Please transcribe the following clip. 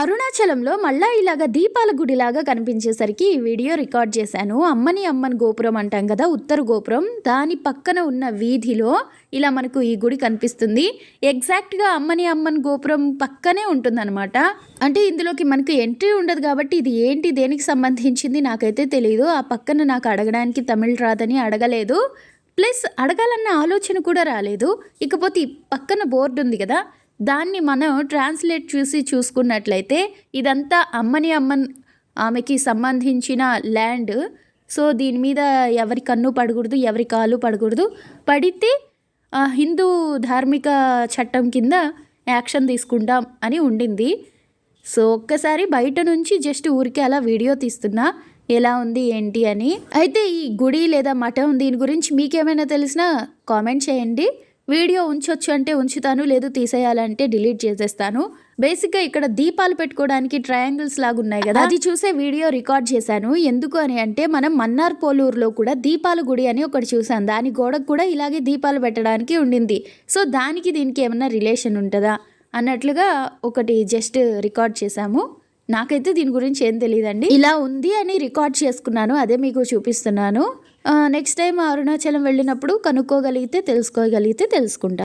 అరుణాచలంలో మళ్ళా ఇలాగ దీపాల గుడిలాగా కనిపించేసరికి ఈ వీడియో రికార్డ్ చేశాను. అమ్మని అమ్మని గోపురం అంటాం కదా ఉత్తర గోపురం. దాని పక్కన ఉన్న వీధిలో ఇలా మనకు ఈ గుడి కనిపిస్తుంది. ఎగ్జాక్ట్గా అమ్మని అమ్మని గోపురం పక్కనే ఉంటుందన్నమాట. అంటే ఇందులోకి మనకు ఎంట్రీ ఉండదు కాబట్టి ఇది ఏంటి దేనికి సంబంధించింది నాకైతే తెలియదు ఆ పక్కన నాకు అడగడానికి తమిళ్ రాదని అడగలేదు. ప్లస్ అడగాలన్న ఆలోచన కూడా రాలేదు. ఇకపోతే పక్కన బోర్డు ఉంది కదా దాన్ని మనం ట్రాన్స్లేట్ చూసి చూసుకున్నట్లయితే ఇదంతా అమ్మని అమ్మన్ ఆమెకి సంబంధించిన ల్యాండ్ సో దీని మీద ఎవరి కన్ను పడకూడదు ఎవరి కాలు పడకూడదు. పడితే హిందూ ధార్మిక చట్టం కింద యాక్షన్ తీసుకుంటాం అని ఉండింది. సో ఒక్కసారి బయట నుంచి జస్ట్ ఊరికే అలా వీడియో తీస్తున్నా ఎలా ఉంది ఏంటి అని. అయితే ఈ గుడి లేదా మఠం దీని గురించి మీకేమైనా తెలిసినా కామెంట్ చేయండి. వీడియో ఉంచొచ్చు అంటే ఉంచుతాను లేదు తీసేయాలంటే డిలీట్ చేసేస్తాను. బేసిక్గా ఇక్కడ దీపాలు పెట్టుకోవడానికి ట్రయాంగిల్స్ లాగా ఉన్నాయి కదా. అది చూసే వీడియో రికార్డ్ చేశాను. ఎందుకు అని అంటే మనం మన్నార్ పోలూరులో కూడా దీపాల గుడి అని ఒకటి చూసాం. దాని గోడకు కూడా ఇలాగే దీపాలు పెట్టడానికి ఉండింది. సో దానికి దీనికి ఏమన్నా రిలేషన్ ఉంటుందా? అన్నట్లుగా ఒకటి జస్ట్ రికార్డ్ చేశాము. నాకైతే దీని గురించి ఏం తెలియదండి ఇలా ఉంది అని రికార్డ్ చేసుకున్నాను అదే మీకు చూపిస్తున్నాను. నెక్స్ట్ టైం అరుణాచలం వెళ్ళినప్పుడు కనుక్కోగలిగితే తెలుసుకోగలిగితే తెలుసుకుంటాను